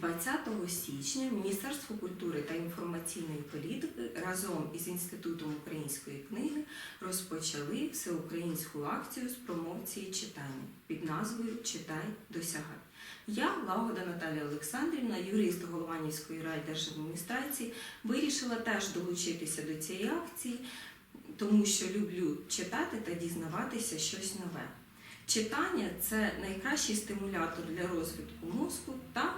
20 січня Міністерство культури та інформаційної політики разом із Інститутом української книги розпочали всеукраїнську акцію з промоції читання під назвою Читай, досягай. Я, Лагода Наталія Олександрівна, юрист Голованівської райдержадміністрації, вирішила теж долучитися до цієї акції, тому що люблю читати та дізнаватися щось нове. Читання це найкращий стимулятор для розвитку мозку та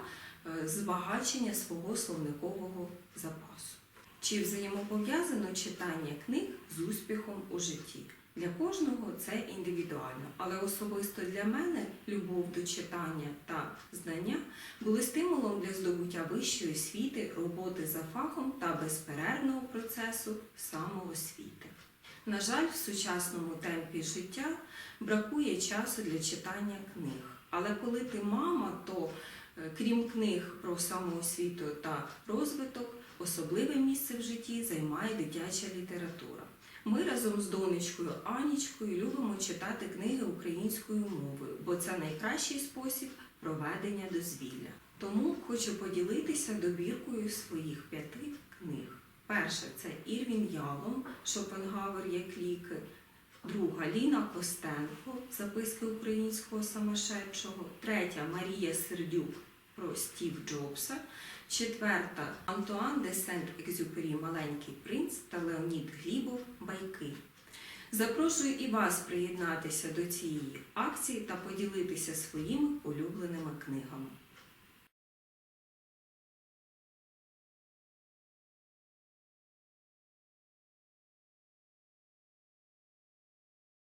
збагачення свого словникового запасу. Чи взаємопов'язано читання книг з успіхом у житті? Для кожного це індивідуально, але особисто для мене любов до читання та знання були стимулом для здобуття вищої освіти, роботи за фахом та безперервного процесу самоосвіти. На жаль, в сучасному темпі життя бракує часу для читання книг. Але коли ти мама, то крім книг про самоосвіту та розвиток, особливе місце в житті займає дитяча література. Ми разом з донечкою Анічкою любимо читати книги українською мовою, бо це найкращий спосіб проведення дозвілля. Тому хочу поділитися добіркою своїх п'яти книг. Перша це Ірвін Ялом, Шопенгавер як ліки. Друга Ліна Костенко, записки українського самошедшого. Третя Марія Сердюк про Стів Джобса. Четверта Антуан де Сент-Екзюпері Маленький принц та Леонід Глібов Байки. Запрошую і вас приєднатися до цієї акції та поділитися своїми улюбленими книгами.